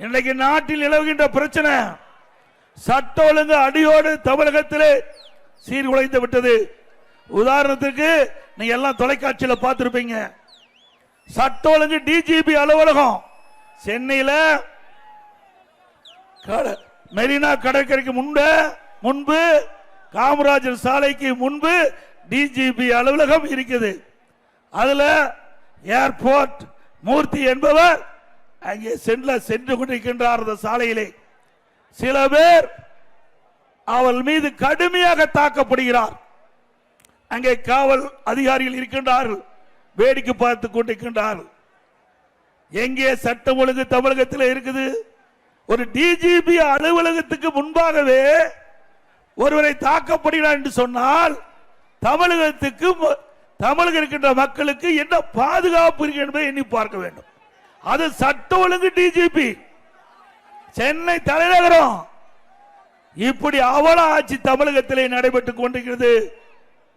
இன்றைக்கு நாட்டில் நிலவுகின்ற பிரச்சனை சட்ட ஒழுங்கு அடியோடு தமிழகத்திலே சீர்குலைந்து விட்டது. உதாரணத்துக்கு நீங்க எல்லாம் தொலைக்காட்சியில் பார்த்துருப்பீங்க. சட்ட ஒழுங்கு டிஜிபி அலுவலகம் சென்னையில் கட- மெரினா கடற்கரைக்கு முன்பு முன்பு காமராஜர் சாலைக்கு முன்பு டிஜிபி அலுவலகம் இருக்குது. அதுல ஏர்போர்ட் மூர்த்தி என்பவர் அங்கே சென்ற சென்று கொண்டிருக்கின்றார் அந்த சாலையிலே. சில பேர் அவள் மீது கடுமையாக தாக்கப்படுகிறார். அங்கே காவல் அதிகாரிகள் இருக்கின்றார்கள். வேடிக்கை பார்த்து கொண்டிருக்கின்றார்கள். எங்கே சட்டம் ஒழுங்கு தமிழகத்தில் இருக்குது? ஒரு டிஜிபி அலுவலகத்துக்கு முன்பாகவே ஒருவரை தாக்கப்படுகிறார் என்று சொன்னால் தமிழகத்துக்கு தமிழக தமிழகம் இருக்கின்ற மக்களுக்கு என்ன பாதுகாப்பு இருக்கு என்பதை எண்ணி பார்க்க வேண்டும். அது சட்ட ஒழுங்கு டிஜிபி சென்னை தலைநகரம். இப்படி அவல ஆட்சி தமிழகத்திலே நடைபெற்றுக் கொண்டிருக்கிறது.